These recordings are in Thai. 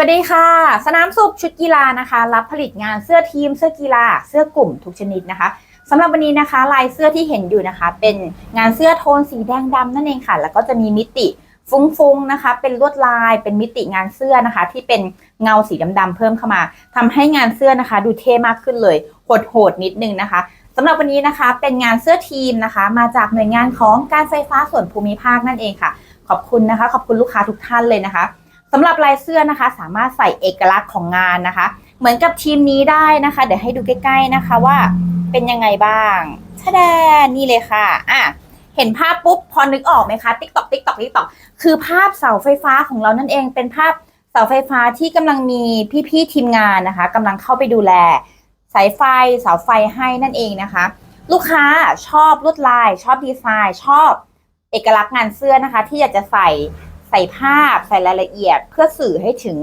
วัสดีค่ะ สนามสุขชุดกีฬานะคะ รับผลิตงานเสื้อทีม เสื้อกีฬา เสื้อกลุ่มทุกชนิดนะคะสำหรับวันนี้นะคะลายเสื้อที่เห็นอยู่นะคะ เป็นงานเสื้อโทนสีแดงดำนั่นเองค่ะ แล้วก็จะมีมิติฟุ้งๆนะคะ เป็นลวดลาย เป็นมิติงานเสื้อนะคะ ที่เป็นเงาสีดำๆเพิ่มเข้ามาทำให้งานเสื้อนะคะ ดูเท่มากขึ้นเลยโหดๆนิดนึงนะคะสำหรับวันนี้นะคะเป็นงานเสื้อทีมนะคะ มาจากหน่วยงานของการไฟฟ้าส่วนภูมิภาคนั่นเองค่ะ ขอบคุณนะคะ ขอบคุณลูกค้าทุกท่านเลยนะคะ สำหรับลายเสื้อนะคะ สามารถใส่เอกลักษณ์ของงานนะคะ เหมือนกับทีมนี้ได้นะคะ เดี๋ยวให้ดูใกล้ๆนะคะว่าเป็นยังไงบ้างชะแดนี่เลยค่ะอะ เห็นภาพปุ๊บพอนึกออกไหมคะติ๊กตอกติ๊กตอกติ๊กตอกคือภาพเสาไฟฟ้าของเรานั่นเองเป็นภาพเสาไฟฟ้าที่กำลังมีพี่ๆทีมงานนะคะกำลังเข้าไปดูแล สายไฟเสาไฟให้นั่นเองนะคะ ลูกค้าชอบลวดลาย ชอบดีไซน์ ชอบเอกลักษณ์งานเสื้อนะคะ ที่อยากจะใส่ ใส่ภาพใส่รายละเอียดเพื่อสื่อให้ถึง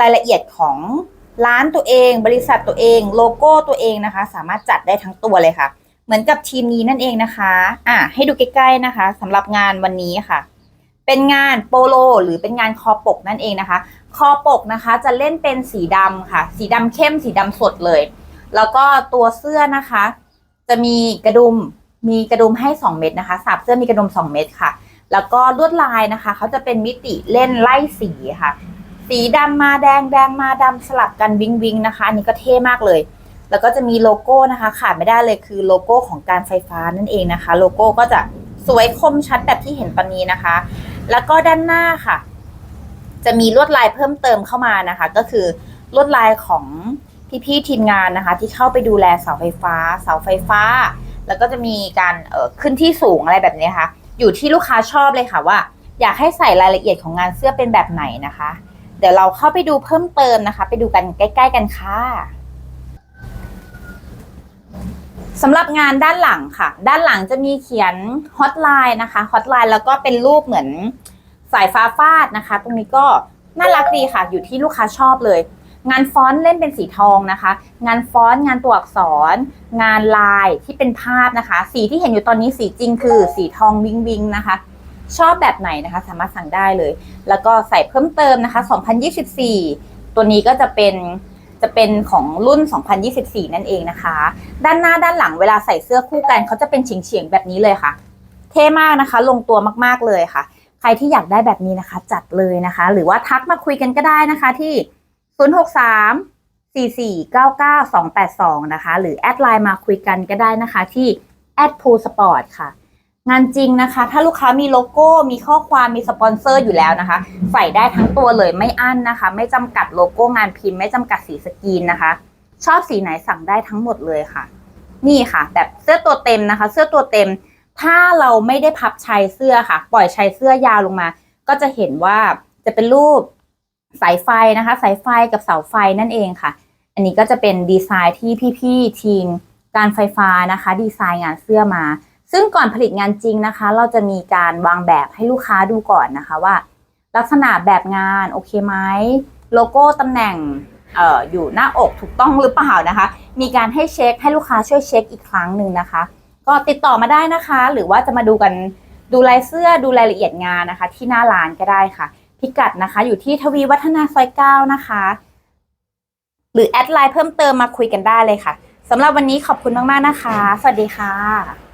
รายละเอียดของร้านตัวเอง บริษัทตัวเอง โลโก้ตัวเองนะคะ สามารถจัดได้ทั้งตัวเลยค่ะ เหมือนกับทีมนี้นั่นเองนะคะ อะให้ดูใกล้ๆนะคะสำหรับงานวันนี้ค่ะ เป็นงานโปโล หรือเป็นงานคอปกนั่นเองนะคะ คอปกนะคะจะเล่นเป็นสีดำค่ะ สีดำเข้มสีดำสดเลย แล้วก็ตัวเสื้อนะคะ จะมีกระดุมมีกระดุมให้ 2 เม็ดนะคะสับเสื้อมีกระดุม 2 เม็ดค่ะ แล้วก็ลวดลายนะคะ เขาจะเป็นมิติเล่นไล่สีค่ะ สีดำมาแดงแดงมาดำสลับกันวิงวิงนะคะ อันนี้ก็เท่มากเลย แล้วก็จะมีโลโก้นะคะ ขาดไม่ได้เลยคือโลโก้ของการไฟฟ้านั่นเองนะคะ โลโก้ก็จะสวยคมชัดแบบที่เห็นตอนนี้นะคะ แล้วก็ด้านหน้าค่ะ จะมีลวดลายเพิ่มเติมเข้ามานะคะ ก็คือลวดลายของพี่ๆทีมงานนะคะ ที่เข้าไปดูแลเสาไฟฟ้า เสาไฟฟ้า แล้วก็จะมีการขึ้นที่สูงอะไรแบบนี้ค่ะ อยู่ที่ลูกค้าชอบเลยค่ะว่า อยากให้ใส่รายละเอียดของงานเสื้อเป็นแบบไหนนะคะ เดี๋ยวเราเข้าไปดูเพิ่มเติมนะคะ ไปดูกันใกล้ ๆ กันค่ะสำหรับงานด้านหลังค่ะ ด้านหลังจะมีเขียนฮอตไลน์นะคะฮอตไลน์แล้วก็เป็นรูปเหมือนสายฟ้าฟาดนะคะ ตรงนี้ก็น่ารักดีค่ะ อยู่ที่ลูกค้าชอบเลย งานฟอนต์เล่นเป็นสีทองนะคะ งานฟอนต์งานตัวอักษร งานลายที่เป็นภาพนะคะ สีที่เห็นอยู่ตอนนี้สีจริงคือสีทองวิงวิงนะคะชอบแบบไหนนะคะ สามารถสั่งได้เลย แล้วก็ใส่เพิ่มเติมนะคะ 2024 ตัวนี้ก็จะเป็นจะเป็นของรุ่น 2024 นั่นเองนะคะ ด้านหน้าด้านหลังเวลาใส่เสื้อคู่กันเขาจะเป็นเฉียงเฉียงๆแบบนี้เลยค่ะ เท่มากนะคะ ลงตัวมากๆเลยค่ะ ใครที่อยากได้แบบนี้นะคะ จัดเลยนะคะ หรือว่าทักมาคุยกันก็ได้นะคะที่ 063 4499 282 นะคะ หรือแอดไลน์มาคุยกันก็ได้นะคะที่แอดพูสปอร์ตค่ะ งานจริงนะคะ ถ้าลูกค้ามีโลโก้ มีข้อความมีสปอนเซอร์อยู่แล้วนะคะ ใส่ได้ทั้งตัวเลยไม่อั้นนะคะ ไม่จำกัดโลโก้งานพิมพ์ ไม่จำกัดสีสกรีนนะคะ ชอบสีไหนสั่งได้ทั้งหมดเลยค่ะ นี่ค่ะ แบบเสื้อตัวเต็มนะคะ เสื้อตัวเต็ม ถ้าเราไม่ได้พับชายเสื้อค่ะ ปล่อยชายเสื้อยาวลงมา ก็จะเห็นว่าจะเป็นรูป สายไฟนะคะ สายไฟกับเสาไฟนั่นเองค่ะ อันนี้ก็จะเป็นดีไซน์ที่พี่ๆทีมการไฟฟ้านะคะ ดีไซน์งานเสื้อมา ซึ่งก่อนผลิตงานจริงนะคะ เราจะมีการวางแบบให้ลูกค้าดูก่อนนะคะว่า ลักษณะแบบงานโอเคไหมโลโก้ตำแหน่งอออยู่หน้าอกถูกต้องหรือเปล่านะคะ มีการให้เช็คให้ลูกค้าช่วยเช็คอีกครั้งหนึ่งนะคะ ก็ติดต่อมาได้นะคะ หรือว่าจะมาดูกันดูลายเสื้อดูรายละเอียดงานนะคะ ที่หน้าร้านก็ได้ค่ะ พิกัดนะคะ อยู่ที่ทวีวัฒนาซอยเก้านะคะ หรือแอดไลน์เพิ่มเติมมาคุยกันได้เลยค่ะสำหรับวันนี้ขอบคุณมาก ๆ นะคะ สวัสดีค่ะ